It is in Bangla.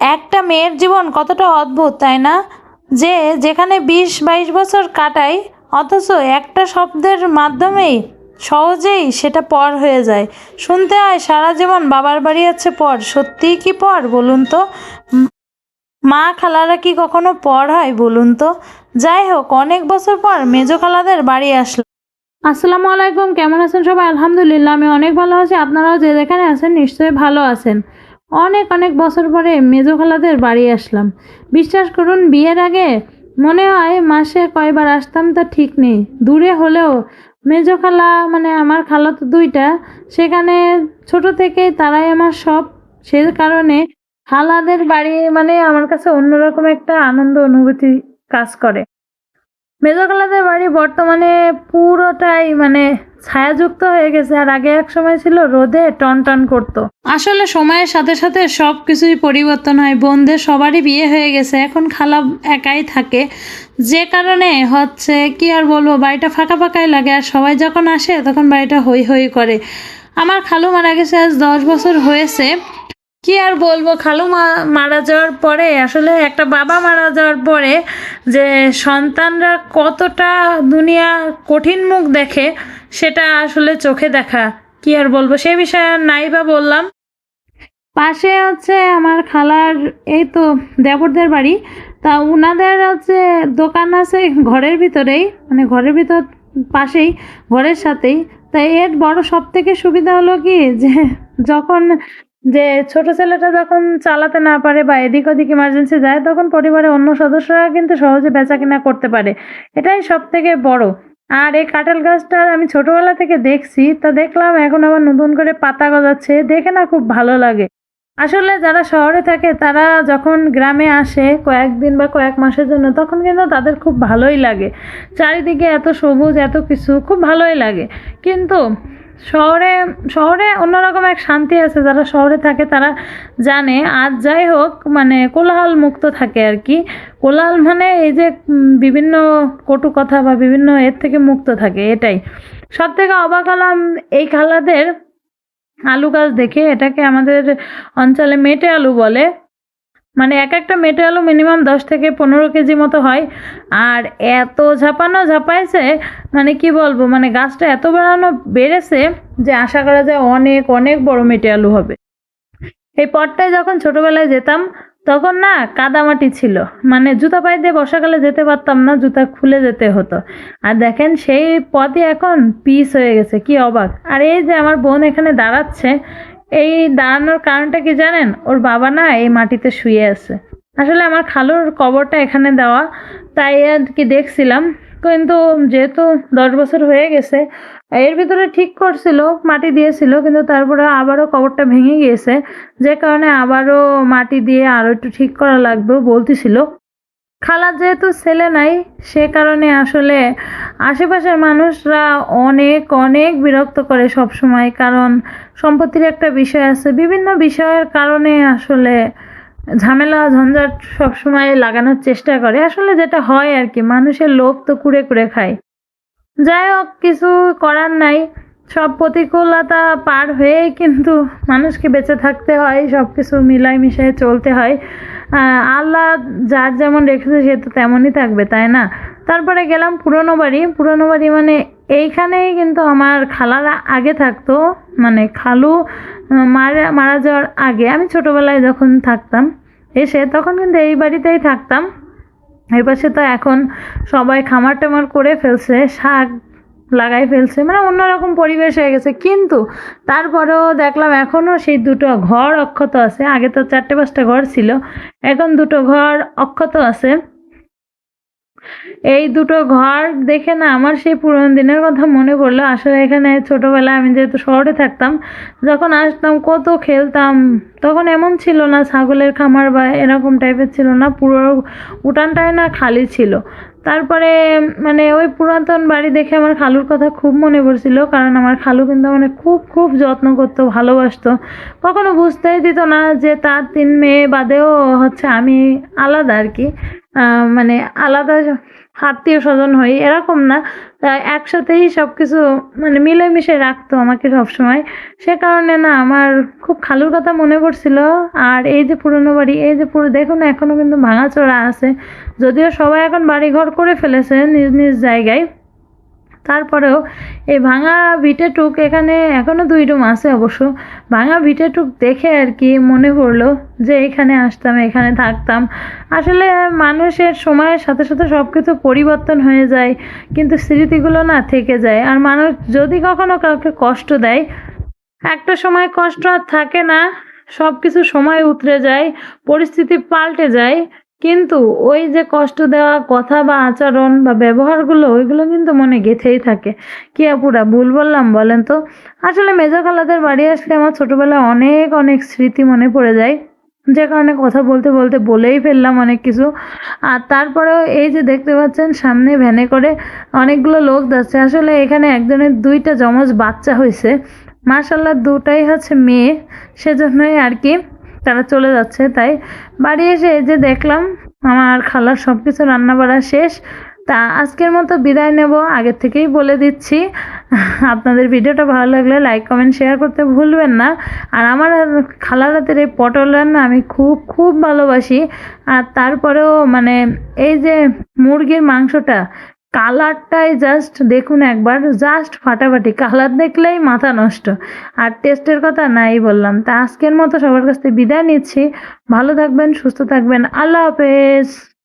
একটা মেয়ের জীবন কতটা অদ্ভুত, তাই না? যে যেখানে বিশ বাইশ বছর কাটায়, অথচ একটা শব্দের মাধ্যমেই সহজেই সেটা পর হয়ে যায়। শুনতে হয় সারা জীবন বাবার বাড়ি আছে পর। সত্যিই কি পর, বলুন তো? মা খালারা কি কখনো পর হয়, বলুন তো? যাই হোক, অনেক বছর পর মেজো খালাদের বাড়ি আসলো। আসসালামু আলাইকুম, কেমন আছেন সবাই? আলহামদুলিল্লাহ, আমি অনেক ভালো আছি। আপনারাও যে যেখানে আছেন নিশ্চয়ই ভালো আছেন। অনেক অনেক বছর পরে মেজো খালাদের বাড়ি আসলাম। বিশ্বাস করুন, বিয়ের আগে মনে হয় মাসে কয়বার আসতাম তা ঠিক নেই। দূরে হলেও মেজো খালা মানে আমার খালা তো দুইটা, সেখানে ছোট থেকেই তারাই আমার সব। সে কারণে খালাদের বাড়ি মানে আমার কাছে অন্যরকম একটা আনন্দ অনুভূতি কাজ করে। মেজোখালাদের বাড়ি বর্তমানে পুরোটাই মানে ছায়াযুক্ত হয়ে গেছে আর আগে এক সময় ছিল রোদে টন টন করতো। আসলে সময়ের সাথে সাথে সব কিছুই পরিবর্তন হয়। বোনদের সবারই বিয়ে হয়ে গেছে, এখন খালা একাই থাকে। যে কারণে হচ্ছে, কি আর বলব, বাড়িটা ফাঁকা ফাঁকাই লাগে আর সবাই যখন আসে তখন বাড়িটা হই হই করে। আমার খালু মারা গেছে, আজ দশ বছর হয়েছে। কি আর বলব, খালু মা- মারা যাওয়ার পরে, আসলে একটা বাবা মারা যাওয়ার পরে যে সন্তানরা কতটা দুনিয়া কঠিন মুখ দেখে সেটা আসলে চোখে দেখা। কি আর বলব? সে বিষয়ে নাই বা বললাম। পাশে হচ্ছে আমার খালার, এই তো দেবরদের বাড়ি। তা উনাদের হচ্ছে দোকান আছে ঘরের ভিতরেই মানে ঘরের ভিতর পাশেই, ঘরের সাথেই। তাই এর বড় সব থেকে সুবিধা হলো কি? যে যখন, যে ছোট ছেলেটা যখন চালাতে না পারে বা এদিক ওদিক ইমার্জেন্সি যায় তখন পরিবারের অন্য সদস্যরা কিন্তু সহজে বেচা কিনা করতে পারে। এটাই সব থেকে বড়। আর এই কাঁঠাল গাছটা আমি ছোটোবেলা থেকে দেখছি, তা দেখলাম এখন আবার নতুন করে পাতা গজাচ্ছে, দেখে না খুব ভালো লাগে। আসলে যারা শহরে থাকে, তারা যখন গ্রামে আসে কয়েকদিন বা কয়েক মাসের জন্য, তখন কিন্তু তাদের খুব ভালোই লাগে। চারিদিকে এত সবুজ, এত কিছু, খুব ভালোই লাগে। কিন্তু শহরে শহরে অন্যরকম এক শান্তি আছে, যারা শহরে থাকে তারা জানে। আর যাই হোক মানে কোলাহল মুক্ত থাকে আর কি। কোলাহল মানে এই যে বিভিন্ন কটু কথা বা বিভিন্ন এর থেকে মুক্ত থাকে, এটাই। সব থেকে অবাক হলাম এই খালাদের আলু গাছ দেখে। এটাকে আমাদের অঞ্চলে মেটে আলু বলে। মানে এক একটা মেটে আলু মিনিমাম দশ থেকে পনেরো কেজি মতো হয়। আর এত ঝাপানো ঝাপাইছে মানে কি বলব মানে গাছটা এত বাড়ানো বেড়েছে যে আশা করা যায় অনেক অনেক বড় মেটে আলু হবে। এই পথটায় যখন ছোটবেলায় যেতাম, তখন না কাদামাটি ছিল। মানে জুতা পায়ে দিয়ে বর্ষাকালে যেতে পারতাম না, জুতা খুলে যেতে হতো। আর দেখেন সেই পথই এখন পিস হয়ে গেছে, কি অবাক। আর এই যে আমার বোন এখানে দাঁড়াচ্ছে এই দাঁড়ানোর কারণটা কি জানেন? ওর বাবা না এই মাটিতে শুয়ে আছে। আসলে আমার খালুর কবরটা এখানে দেওয়া, তাই আর কি দেখছিলাম। কিন্তু যেহেতু দশ বছর হয়ে গেছে, এর ভিতরে ঠিক করছিল, মাটি দিয়েছিল, কিন্তু তারপরে আবারও কবরটা ভেঙে গিয়েছে। যে কারণে আবারও মাটি দিয়ে আরও একটু ঠিক করা লাগবে বলতেছিল। খালার যেহেতু ছেলে নাই, সে কারণে আসলে আশেপাশের মানুষরা অনেক অনেক বিরক্ত করে সব সময় কারণ সম্পত্তির একটা বিষয় আছে, বিভিন্ন বিষয়ের কারণে আসলে ঝামেলা, ঝঞ্ঝাট সবসময় লাগানোর চেষ্টা করে। আসলে যেটা হয় আর কি, মানুষের লোভ তো কুড়ে কুড়ে খায়। যাই হোক, কিছু করার নাই। সব প্রতিকূলতা পার হয়ে কিন্তু মানুষকে বেঁচে থাকতে হয় সব কিছু মিলাই মিশিয়ে চলতে হয়। আল্লাহ যার যেমন রেখেছে সে তো তেমনই থাকবে, তাই না? তারপরে গেলাম পুরনো বাড়ি। পুরনো বাড়ি মানে এইখানেই কিন্তু আমার খালারা আগে থাকতো। মানে খালু মারা মারা যাওয়ার আগে। আমি ছোটোবেলায় যখন থাকতাম এসে তখন কিন্তু এই বাড়িতেই থাকতাম। এই পাশে তো এখন সবাই খামার টামার করে ফেলছে, শাক লাগাই ফেলছে মানে অন্যরকম পরিবেশ হয়ে গেছে। কিন্তু তারপরেও দেখলাম এখনও সেই দুটো ঘর অক্ষত আছে। আগে তো চারটে পাঁচটা ঘর ছিল, এখন দুটো ঘর অক্ষত আছে। এই দুটো ঘর দেখে না আমার সেই পুরোনো দিনের কথা মনে পড়ল। আসলে এখানে ছোটোবেলায় আমি যেহেতু শহরে থাকতাম, যখন আসতাম কত খেলতাম, তখন এমন ছিল না ছাগলের খামার বা এরকম টাইপের ছিল না, পুরো উঠানটাই না খালি ছিল। তারপরে মানে ওই পুরাতন বাড়ি দেখে আমার খালুর কথা খুব মনে পড়ছিল, কারণ আমার খালু কিন্তু মানে খুব খুব যত্ন করতো, ভালোবাসতো। কখনো বুঝতেই দিত না যে তার তিন মেয়ে বাদেও হচ্ছে আমি আলাদা আর কি। মানে আলাদা আত্মীয় স্বজন হই, এরকম না। একসাথেই সব কিছু মানে মিলেমিশে রাখতো আমাকে সবসময়। সে কারণে না আমার খুব খালুর কথা মনে পড়ছিল। আর এই যে পুরনো বাড়ি, এই যে পুরো দেখুন এখনও কিন্তু ভাঙাচোরা আছে। যদিও সবাই এখন বাড়িঘর করে ফেলেছে নিজ নিজ জায়গায়। তারপরেও এই ভাঙা ভিটেটুক এখানে এখনও দুই রুম আছে অবশ্য। ভাঙা ভিটেটুক দেখে আর কি মনে পড়ল যে এখানে আসতাম, এখানে থাকতাম। আসলে মানুষের সময়ের সাথে সাথে সব কিছু পরিবর্তন হয়ে যায়, কিন্তু স্মৃতিগুলো না থেকে যায়। আর মানুষ যদি কখনো কাউকে কষ্ট দেয়, একটা সময় কষ্ট আর থাকে না সব কিছু সময় উতরে যায়, পরিস্থিতি পাল্টে যায়। কিন্তু ওই যে কষ্ট দেওয়া কথা বা আচরণ বা ব্যবহারগুলো, ওইগুলো কিন্তু মনে গেঁথেই থাকে। কি আপুরা, ভুল বললাম বলেন তো? আসলে মেজো খালাদের বাড়ি আসলে আমার ছোটোবেলায় অনেক অনেক স্মৃতি মনে পড়ে যায়। যে কারণে কথা বলতে বলতে বলেই ফেললাম অনেক কিছু। আর তারপরেও এই যে দেখতে পাচ্ছেন, সামনে ভ্যানে করে অনেকগুলো লোক যাচ্ছে। আসলে এখানে একজনের দুইটা জমজ বাচ্চা হয়েছে মার্শাল্লাহ দুটাই হচ্ছে মেয়ে। সেজন্যই আর কি তারা চলে যাচ্ছে, তাই বাড়ি এসে যে দেখলাম আমার খালার সব কিছু রান্না বাড়া শেষ। তা আজকের মতো বিদায় নেব আগের থেকেই বলে দিচ্ছি। আপনাদের ভিডিওটা ভালো লাগলে লাইক, কমেন্ট, শেয়ার করতে ভুলবেন না। আর আমার খালার হাতের এই পটল রান্না আমি খুব খুব ভালোবাসি। আর তারপরেও মানে এই যে মুরগির মাংসটা কালারটাই জাস্ট দেখুন একবার জাস্ট ফাটাফাটি। কালার দেখলেই মাথা নষ্ট। আর টেস্টের কথা নাই বললাম। তা আজকের মতো সবার কাছ থেকে বিদায় নিচ্ছি। ভালো থাকবেন, সুস্থ থাকবেন। আল্লাহ হাফেজ।